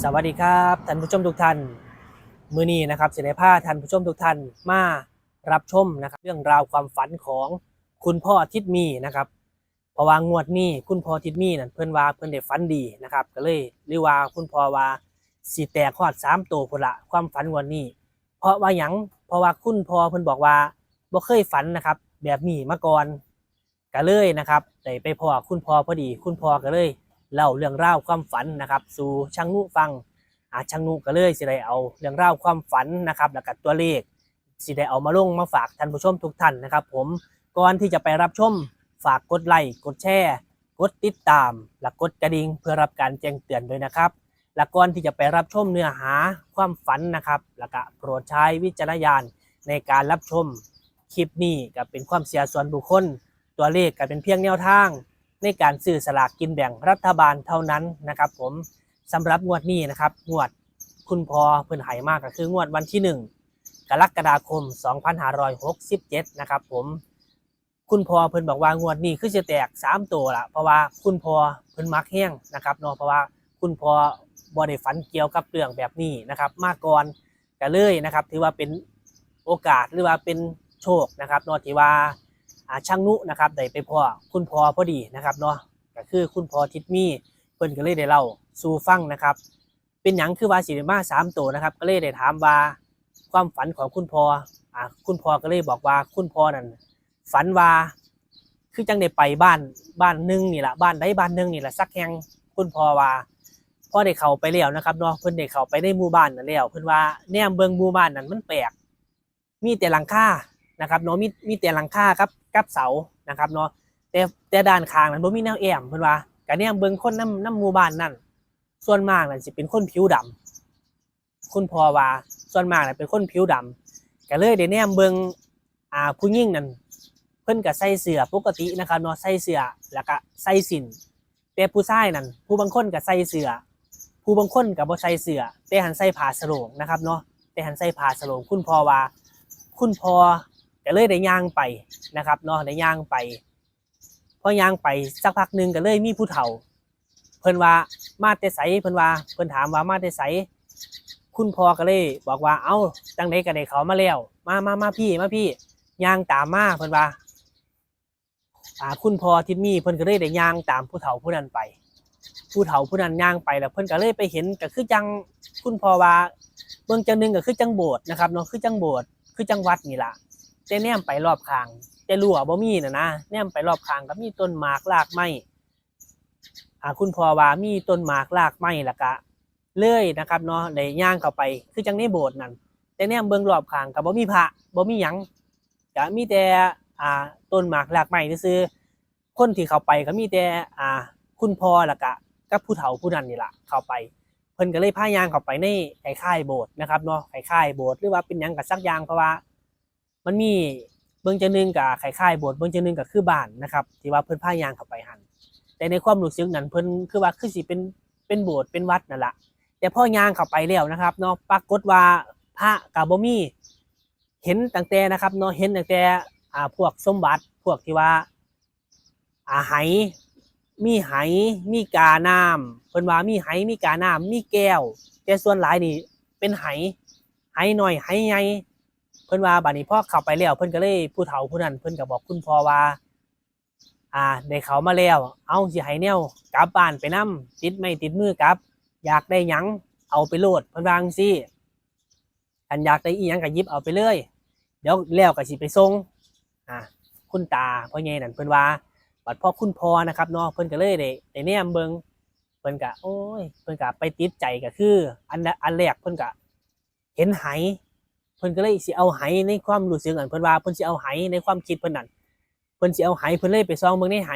สวัสดีครับท่านผู้ชมทุกท่านมือนี้นะครับเสนอผ้าท่านผู้ชมทุกท่านมารับชมนะครับ เรื่องราวความฝันของคุณพ่อทิดมีนะครับเพราะว่างวดนี้คุณพ่อทิดมีนั่นเพิ่อนว่าเพิ่อนได้ฝันดีนะครับ ก็เลยเรียกว่าคุณพ่อว่าสีแตกฮอดสามตัวพุ่นละความฝันงวดนี้ เพราะว่าหยังเพราะว่าคุณพ่อเพิ่นบอกว่าบ่เคยฝันนะครับ แบบนี้มาก่อนก็เลยนะครับได้ไปพ่อคุณพ่อพอดี คุณพ่อก็เลย เล่าเรื่องราวความฝันนะครับสู่ช่างนุฟังอาช่างนุก็เลยสิได้เอาเรื่องราวความฝันนะครับแล้วก็ตัวเลขสิได้เอามาลงมาฝากท่านผู้ชมทุกท่านนะครับผมก่อนที่จะไปรับชมฝากกดไลค์กดแชร์กดติดตาม และกดกระดิ่งเพื่อรับการแจ้งเตือนด้วยนะครับ และก่อนที่จะไปรับชมเนื้อหาความฝันนะครับ แล้วก็โปรดใช้วิจารณญาณในการรับชมคลิปนี้ก็เป็นความเสียส่วนบุคคล ตัวเลขก็เป็นเพียงแนวทาง ในการซื้อสลากกินแบ่งรัฐบาลเท่านั้นนะครับ ผมสำหรับงวดนี้นะครับงวดคุณพอเพิ่นไหมากก็คืองวดวันที่ 1 กรกฎาคม 2567 นะครับผมคุณพอเพิ่นบอกว่างวดนี้คือจะแตก 3 ตัวละเพราะว่าคุณพอเพิ่นมักแห้งนะครับเนาะเพราะว่าคุณพอบ่ได้ฝันเกี่ยวกับเรื่องแบบนี้นะครับ มาก่อนก็เลยนะครับ ถือว่าเป็นโอกาสหรือว่าเป็นโชคนะครับเนาะที่ว่า อาช่างนุนะครับได้ไปพ่อคุณพ่อพอดีนะครับเนาะก็คือคุณพ่อทิดมีเพิ่นก็เลยได้เล่าสู่ฟังนะครับ เป็นหยังคือว่าสิได้มาสามตัวนะครับ ก็เลยได้ถามว่าความฝันของคุณพ่ออ่าคุณพ่อก็เลยบอกว่าคุณพ่อนั่นฝันว่าคือจังได้ไปบ้านบ้านหนึงนี่แหละบ้านใดบ้านหนึงนี่แหละสักแห่งคุณพ่อว่าพ่อได้เข้าไปแล้วนะครับเนาะเพิ่นได้เข้าไปในหมู่บ้านนั่นแล้วเพิ่นว่าแนมเบิงหมู่บ้านนั้นมันแปลกมีแต่หลังคา นะครับเนาะมีมีแต่หลังคาครับกับเสานะครับเนาะแต่แต่ด้านข้างนั้นบ่มีแนวแอมเพิ่นว่าก็เนี่ยเบิ่งคนน้ำน้ำหมู่บ้านนั่นส่วนมากนั่นสิเป็นคนผิวดำคุณพ่อว่าส่วนมากน่ะเป็นคนผิวดำก็เลยได้แนมเบิ่งอ่าผู้หญิงนั่นเพิ่นก็ใส่เสื้อปกตินะครับเนาะใส่เสื้อแล้วก็ใส่สินแต่ผู้ชายนั่นผู้บางคนก็ใส่เสื้อผู้บางคนก็บ่ใส่เสื้อแต่หันใส่ผ้าสโลงนะครับเนาะแต่หันใส่ผ้าสโลงคุณพ่อว่า คุณพ่อ ก็เลยได้ย่างไปนะครับเนาะได้ย่างไปพอย่างไปสักพักหนึ่งก็เลยมีผู้เฒ่า เพิ่นว่ามาแต่ไสเพิ่นว่าเพิ่นถามว่ามาแต่ไสคุณพ่อก็เลย บอกว่าเอ้าจังไดก็ได้เขามาแล้วมามามาพี่มาพี่ย่างตามมาเพิ่นว่าอ่าคุณพ่อทิดมีเพิ่นก็เลยได้ย่างตามผู้เฒ่าผู้นั้นไป ผู้เฒ่าผู้นั้นย่างไปแล้วเพิ่นก็เลยไปเห็นก็คือจังคุณพ่อว่าเบิ่งจังหนึ่งก็คือจังโบสถ์นะครับเนาะคือจังโบสถ์คือจังวัดนี่ล่ะ แต่แนมไปรอบข้าง แต่รั่วบ่มีน่ะนะแนมไปรอบข้างก็มีต้นหมากรากไม้อ่าคุณพ่อว่ามีต้นหมากรากไม้ล้วก็เลื่อยนะครับเนาะได้ย่างเข้าไป คือจังในโบสถ์นั่นแต่แนมเบิ่งรอบข้างก็บ่มีพระบ่มีหยังก็มีแต่อ่าต้นหมากรากไม้ซื่อคนที่เข้าไปก็มีแต่อ่า คุณพ่อล้วก็กับผู้เฒ่าผู้นั้นนี่ละเข้าไป เพิ่นก็เลยพายางเข้าไปในคล้ายโบสถ์นะครับเนาะคล้ายโบสถ์หรือว่าเป็นหยังกับสักอย่างเพราะว่า มันมีเบื้องจหนึงกับคล้ายๆโบสถ์เบื้องจหนึงกับคือบ้านนะครับที่ว่าเพิ่นพายางเข้าไปหันแต่ในความรู้สึกนั้นเพิ่นคือว่าคือสิเป็นเป็นโบสถ์เป็นวัดนั่นแหละแต่พอยางเข้าไปแล้วนะครับเนาะปรากฏว่าพระกับบ่มีเห็นตั้งแต่นะครับเนาะเห็นตั้งแต่อ่าพวกสมบัติพวกที่ว่าอ่าไหมีไหมีกาน้ำเพิ่นว่ามีไหมีกาน้ำมีแก้ว แต่ส่วนหลายนี่เป็นไหไหหน่อยไหใหญ่ พิ่นว่าบัดนี้พ่อเข้าไปแล้วเพิ่นก็เลยผู้เฒ่าผู้นั้นเพิ่นก็บอกคุณพ่อว่า อ่าได้เขามาแล้ว เอาสิให้แนวกลับบ้านไปนํติดไม่ติดมือกลับ อยากได้หยังเอาไปโลดเพิ่นว่าจังซี่คันอยากได้อีหยังก็หยิบเอาไปเลย เดี๋ยวแล้วก็สิไปส่งอ่าคุณตาพ่อใหญ่นั่นเพิ่นว่าบัดพ่อคุณพ่อนะครับเนาะเพิ่นก็เลยได้ได้แนมเบิ่งเพิ่นก็โอ้ยเพิ่นก็ไปติดใจก็คือ อันอันแรกเพิ่นก็เห็นไห พิ่นก็เลยสิเอาไหในความรู้สึกอันเพิ่นว่าเพิ่นสิเอาไหในความคิดเพิ่นนั่นเพิ่นสิเอาไหเพิ่นเลยไปซองเบิ่งในไห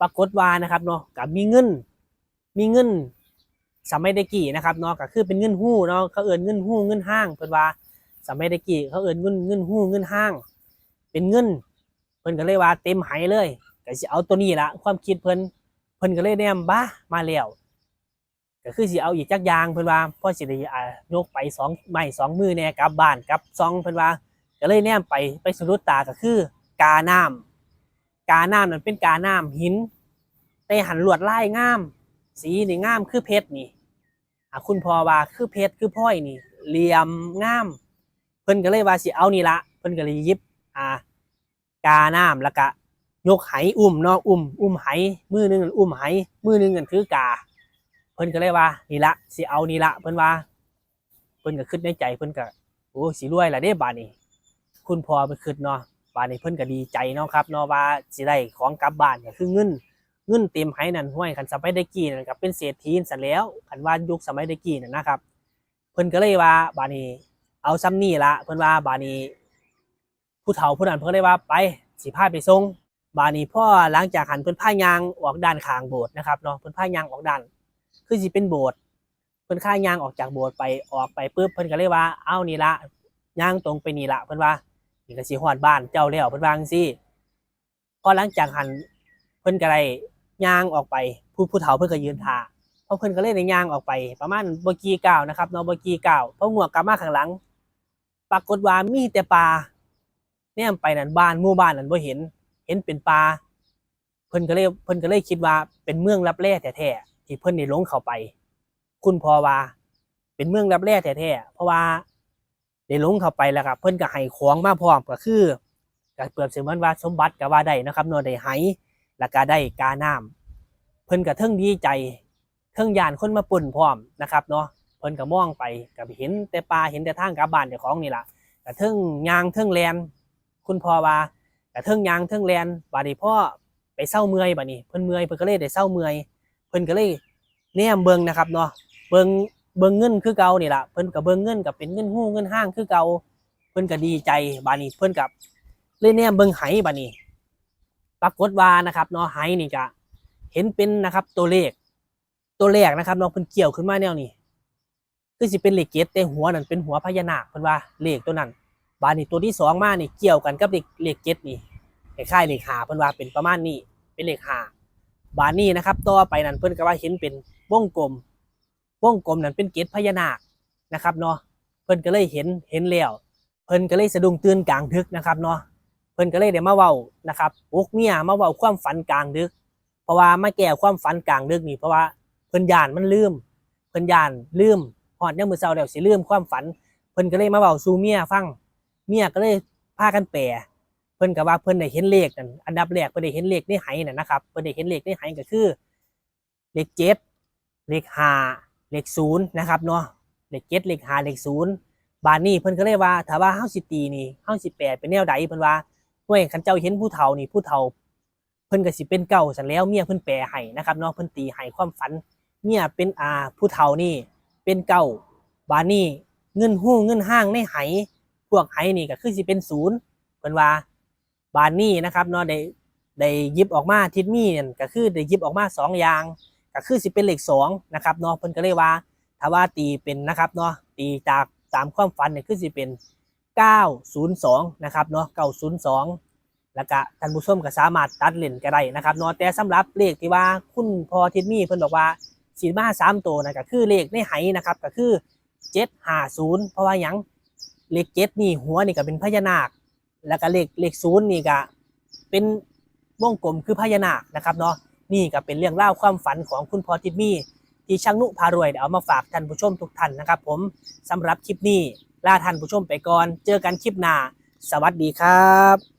ปรากฏว่านะครับเนาะก็มีเงิน มีเงินสมัยตะกี้นะครับเนาะก็คือเป็นเงินหู้เนาะเขาเอิ้นเงินหู้เงินห้างเพิ่นว่าสมัยตะกี้เขาเอิ้นเงินเงินหู้เงินห้าง เป็นเงิน เพิ่นก็เลยว่าเต็มไหเลยก็สิเอาตัวนี้ละความคิดเพิ่นเพิ่นก็เลยแนมบ้ามาแล้ว ก็คือสิเอาอีกจักยางเพิ่นว่าพ่อสิได้อ่ายกไปสองไม้สองมือแน่กลับบ้านกลับซองเพิ่นว่าก็เลยแนมไปไปสะดุดตาก็คือกาน้ำกาน้ำนั่นเป็นกาน้ำหินแต่หันลวดลายงาม สีนี่งามคือเพชรนี่คุณพ่อว่าคือเพชรคือพลอยนี่เหลี่ยมงาม เพิ่นก็เลยว่าสิเอานี่ละเพิ่นก็เลยยิบอ่ากาน้ำแล้วก็ยกไหอุ้มนาะอุ้ม อุ้มไหมือหนึงกันอุ้มไหมือหนึงนั่นถือกา พิ่นก็เลยว่านี่ละสิเอานี่ละเพิ่นว่า เพิ่นก็คิดในใจเพิ่นก็โอ้สิรวยละเด้บาดนี้ คุณพ่อเพิ่นคิดเนาะบาดนี้เพิ่นก็ดีใจเนาะครับเนาะว่าสิได้ของกลับบ้านก็คือเงินเงินเต็มไห้นั่นห้วยคันสมัยได้กี้นั่นก็เป็นเศรษฐีนั่นแล้วคันว่ายุคสมัยได้กี้นั่นนะครับ เพิ่นก็เลยว่าบาดนี้ เอาซ้ำนี่ละเพิ่นว่าบาดนี้ ผู้เฒ่าผู้นั้นเพิ่นเลยว่าไปสิพาไปส่งบาดนี้พ่อหลังจากหันเพิ่นพายางออกด้านข้างโบสถ์นะครับเนาะเพิ่นพายางออกด้าน คือสิเป็นโบสถ์เพิ่นข้ายางออกจากโบสถ์ไปออกไปปุ๊บเพิ่นก็เลยว่าเอานี่ละย่างตรงไปนี่ละเพิ่นว่านี่ก็สิฮอดบ้านเจ้าแล้วเพิ่นว่าจังซี่พอหลังจากหันเพิ่นก็ได้ย่างออกไป ผู้ผู้เฒ่าเพิ่นก็ยืนท่าเพราะเพิ่นก็เลยได้ย่างออกไป ประมาณบ่กี่ก้าวนะครับเนาะบ่กี่ก้าวพอหัวกกลับมาข้างหลัง ปรากฏว่ามีแต่ปลาแนมไปนั่นบ้านหมู่บ้านนั่นบ่เห็น เห็นเป็นปลาเพิ่นก็เลยเพิ่นก็เลยคิดว่าเป็นเมืองลับแร่แท้ๆ ที่เพิ่นได้ลงเข้าไป คุณพ่อว่า เป็นเมืองลับแร่แท้ๆเพราะว่าได้ลงเข้าไปแล้วครับเพิ่นก็ให้ของมาพร้อมก็คือก็เปรียบเสมือนว่าสมบัติก็ว่าได้นะครับนาะได้ไหแล้วก็ได้กาน้ำเพิ่นก็เทิงดีใจเทิงยานคนมาปุ่นพร้อมนะครับเนาะเพิ่นก็มองไปก็เห็นแต่ปลาเห็นแต่ทางกลับบ้านเจ้าของนี่ล่ะก็เทิงยางเทิงแลนคุณพ่อว่าก็เทิงยางเทิงแลนบาดนี้พ่อไปเศร้าเมื่อยบัดนี้เพิ่นเมื่อยเพิ่นก็เลยได้เศร้าเมื่อย เพิ่นก็เลยแนมเบิงนะครับเนาะเบิงเบิงเงินคือเก่านี่ล่ะเพิ่นก็เบิงเงินก็เป็นเงินฮู้เงินห้างคือเก่าเพิ่นก็ดีใจบานี้เพิ่นก็เลยแนมเบิงไหบัดนี้ ปรากฏว่านะครับเนาะไหนี่ก็เห็นเป็นนะครับตัวเลข ตัวแรกนะครับเนาะเพิ่นเกี่ยวขึ้นมาแนวนี้คือสิเป็นเหล็กเกตแต่หัวนั่นเป็นหัวพญานาคเพิ่นว่าเลขตัวนั้น บานี้ตัวที่สองมานี่เกี่ยวกันกับเหล็กเหล็กเกตนี่คล้ายๆเหล็กหาเพิ่นว่าเป็นประมาณนี้เป็นเหล็กหา บานี้นะครับต่อไปนั่นเพิ่นก็ว่าเห็นเป็นวงกลมวงกลมนั่นเป็นเกตพญานาคนะครับเนาะเพิ่นก็เลยเห็นเห็นแล้วเพิ่นก็เลยสะดุ้งตื่นกลางดึกนะครับเนาะเพิ่นก็เลยได้มาเว้านะครับปุกเมียมาเว้าความฝันกลางดึก เพราะว่ามาแก้ความฝันกลางดึกนี่เพราะว่าเพิ่นยานมันลืม เพิ่นยานลืมฮอดยามมื้อเช้าแล้วสิลืมความฝัน เพิ่นก็เลยมาเว้าสู่เมียฟังเมียก็เลยพากันแปล เพิ่นก็ว่าเพิ่นได้เห็นเลขนั่นอันดับแรกเพิ่นได้เห็นเลขในไหนั่นนะครับเพิ่นได้เห็นเลขในไหก็คือ เลขเจ็ดเลขห้าเลขศูนย์นะครับเนาะเลขเจ็ดเลขห้าเลขศูนย์บานนี้เพิ่นก็เลยว่าถ้าว่าเฮาสิตีนี่เฮาสิแปลเป็นแนวใดเพิ่นว่าห้วยคันเจ้าเห็นผู้เฒ่านี่ผู้เฒ่า เพิ่นก็สิเป็นเก่าซั่นแล้วเมียเพิ่นแปลให้นะครับเนาะเพิ่นตีให้ความฝันเมียเป็นอาผู้เฒ่านี่เป็นเก่าบาดนี้เงินหู้เงินห้างในไหพวกไหนี่ก็คือสิเป็นศูนย์เพิ่นว่า บาดนี้นะครับเนาะได้ได้ยิบออกมาทิศมีนั่นก็คือได้ยิบออกมาสองอย่างก็คือสิเป็นเลขสองนะครับเนาะเพิ่นก็เลยว่าถ้าว่าตีเป็นนะครับเนาะตีจากตามความฝันเนี่ยคือสิเป็น 902นะครับเนาะ902 แล้วก็ท่านผู้ชมก็สามารถตัดเล่นก็ได้นะครับเนาะแต่สำหรับเลขที่ว่าคุณพอทิศมีเพิ่นบอกว่าสีมาสามตัวนะก็คือเลขในไหนะครับก็คือเจ็ดห้าศูนย์เพราะว่าหยังเลขเจ็ดนี่หัวนี่ก็เป็นพญานาค แล้วก็เลขเลขศูนย์นี่ก็เป็นวงกลมคือพญานาคนะครับเนาะนี่ก็เป็นเรื่องเล่าความฝันของคุณพอติมีที่ช่างนุพารวยเดี๋ยวเอามาฝากท่านผู้ชมทุกท่านนะครับผมสำหรับคลิปนี้ลาท่านผู้ชมไปก่อน เจอกันคลิปหน้า สวัสดีครับ